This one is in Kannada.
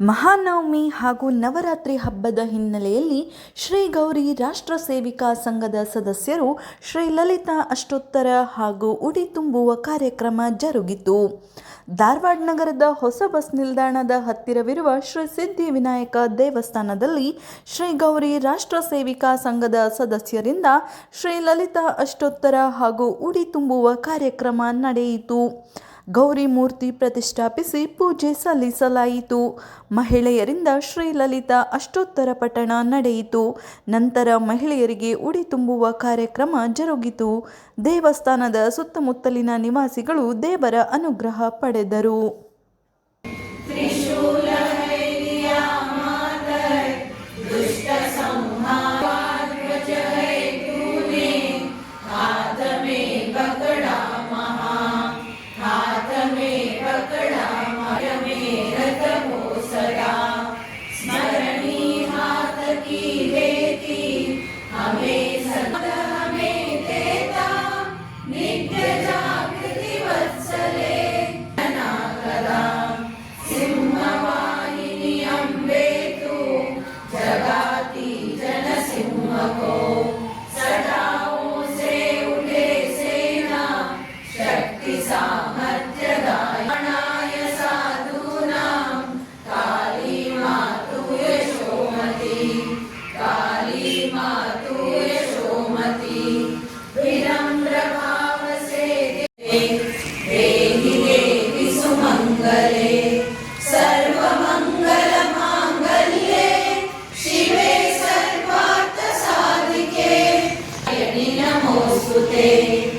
ಮಹಾನವಮಿ ಹಾಗೂ ನವರಾತ್ರಿ ಹಬ್ಬದ ಹಿನ್ನೆಲೆಯಲ್ಲಿ ಶ್ರೀ ಗೌರಿ ರಾಷ್ಟ್ರ ಸೇವಿಕಾ ಸಂಘದ ಸದಸ್ಯರು ಶ್ರೀ ಲಲಿತಾ ಅಷ್ಟೋತ್ತರ ಹಾಗೂ ಉಡಿ ತುಂಬುವ ಕಾರ್ಯಕ್ರಮ ಜರುಗಿತು. ಧಾರವಾಡ ನಗರದ ಹೊಸ ಬಸ್ ನಿಲ್ದಾಣದ ಹತ್ತಿರವಿರುವ ಶ್ರೀ ಸಿದ್ಧಿ ವಿನಾಯಕ ದೇವಸ್ಥಾನದಲ್ಲಿ ಶ್ರೀ ಗೌರಿ ರಾಷ್ಟ್ರ ಸೇವಿಕಾ ಸಂಘದ ಸದಸ್ಯರಿಂದ ಶ್ರೀ ಲಲಿತಾ ಅಷ್ಟೋತ್ತರ ಹಾಗೂ ಉಡಿ ತುಂಬುವ ಕಾರ್ಯಕ್ರಮ ನಡೆಯಿತು. ಗೌರಿ ಮೂರ್ತಿ ಪ್ರತಿಷ್ಠಾಪಿಸಿ ಪೂಜೆ ಸಲ್ಲಿಸಲಾಯಿತು. ಮಹಿಳೆಯರಿಂದ ಶ್ರೀಲಲಿತಾ ಅಷ್ಟೋತ್ತರ ಪಠಣ ನಡೆಯಿತು. ನಂತರ ಮಹಿಳೆಯರಿಗೆ ಉಡಿ ತುಂಬುವ ಕಾರ್ಯಕ್ರಮ ಜರುಗಿತು. ದೇವಸ್ಥಾನದ ಸುತ್ತಮುತ್ತಲಿನ ನಿವಾಸಿಗಳು ದೇವರ ಅನುಗ್ರಹ ಪಡೆದರು. Amazing. Amém.